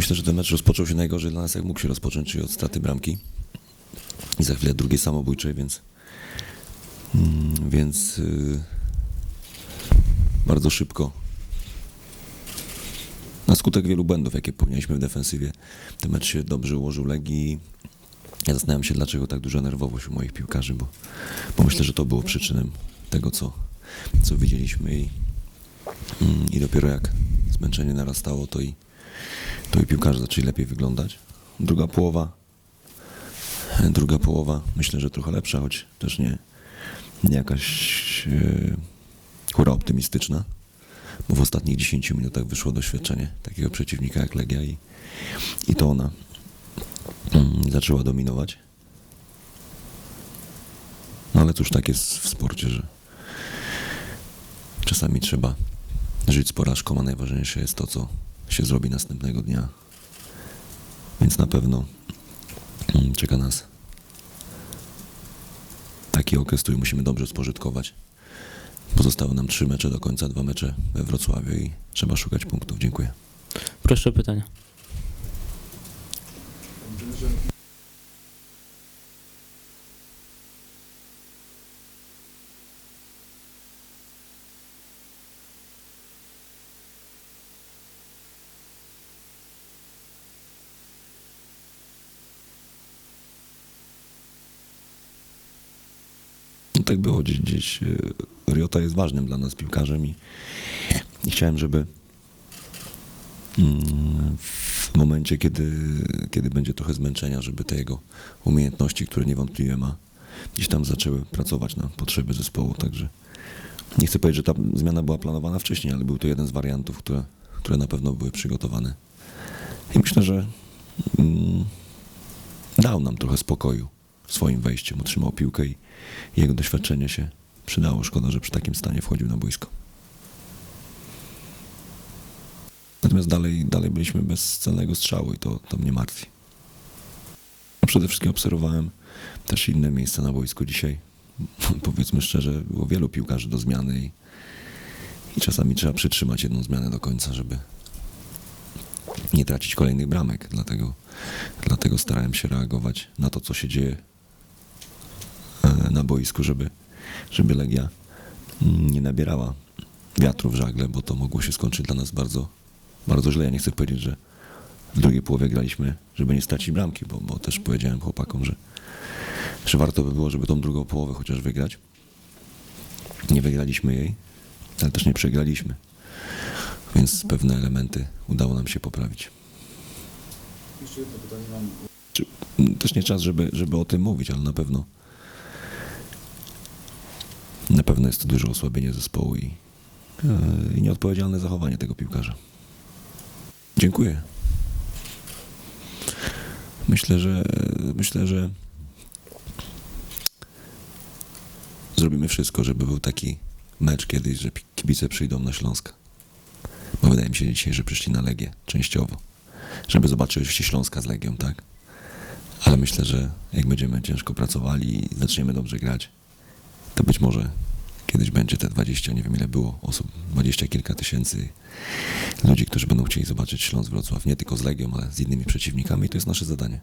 Myślę, że ten mecz rozpoczął się najgorzej dla nas, jak mógł się rozpocząć, czyli od straty bramki. I za chwilę drugie samobójcze, więc. mm, Więc. y, bardzo szybko. Na skutek wielu błędów, jakie popełnialiśmy w defensywie, ten mecz się dobrze ułożył Legii. Ja zastanawiam się, dlaczego tak duża nerwowość u moich piłkarzy, bo, bo myślę, że to było przyczyną tego, co, co widzieliśmy i, mm, i dopiero jak zmęczenie narastało, to i, to i piłkarze zaczęli lepiej wyglądać. Druga połowa, druga połowa, myślę, że trochę lepsza, choć też nie, nie jakaś hura optymistyczna, bo w ostatnich 10 minutach wyszło doświadczenie takiego przeciwnika jak Legia i, i to ona mm, zaczęła dominować. No ale cóż, tak jest w sporcie, że czasami trzeba żyć z porażką, a najważniejsze jest to, co się zrobi następnego dnia. Więc na pewno mm, czeka nas taki okres, który musimy dobrze spożytkować. Pozostały nam trzy mecze do końca, dwa mecze we Wrocławiu i trzeba szukać punktów. Dziękuję. Proszę o pytania. Tak było gdzieś, gdzieś e, Riota jest ważnym dla nas piłkarzem i, i chciałem, żeby mm, w momencie, kiedy, kiedy będzie trochę zmęczenia, żeby te jego umiejętności, które niewątpliwie ma, gdzieś tam zaczęły pracować na potrzeby zespołu. Także nie chcę powiedzieć, że ta zmiana była planowana wcześniej, ale był to jeden z wariantów, które, które na pewno były przygotowane. I myślę, że mm, dał nam trochę spokoju swoim wejściem. Otrzymał piłkę i jego doświadczenie się przydało. Szkoda, że przy takim stanie wchodził na boisko. Natomiast dalej, dalej byliśmy bez celnego strzału i to, to mnie martwi. Przede wszystkim obserwowałem też inne miejsca na boisku dzisiaj. Powiedzmy szczerze, było wielu piłkarzy do zmiany i, i czasami trzeba przytrzymać jedną zmianę do końca, żeby nie tracić kolejnych bramek. Dlatego, dlatego starałem się reagować na to, co się dzieje na boisku, żeby, żeby Legia mm, nie nabierała wiatru w żagle, bo to mogło się skończyć dla nas bardzo, bardzo źle. Ja nie chcę powiedzieć, że w drugiej połowie graliśmy, żeby nie stracić bramki, bo, bo też powiedziałem chłopakom, że, że warto by było, żeby tą drugą połowę chociaż wygrać. Nie wygraliśmy jej, ale też nie przegraliśmy. Więc pewne elementy udało nam się poprawić. Jeszcze jedno pytanie mam. Też nie czas, żeby, żeby o tym mówić, ale na pewno na pewno jest to duże osłabienie zespołu i, e, i nieodpowiedzialne zachowanie tego piłkarza. Dziękuję. Myślę, że myślę, że zrobimy wszystko, żeby był taki mecz kiedyś, że kibice przyjdą na Śląsk. Bo wydaje mi się dzisiaj, że przyszli na Legię częściowo. Żeby zobaczyć oczywiście Śląska z Legią, tak? Ale myślę, że jak będziemy ciężko pracowali i zaczniemy dobrze grać, to być może kiedyś będzie te 20, nie wiem ile było osób, 20 kilka tysięcy ludzi, którzy będą chcieli zobaczyć Śląsk Wrocław, nie tylko z Legią, ale z innymi przeciwnikami. To jest nasze zadanie.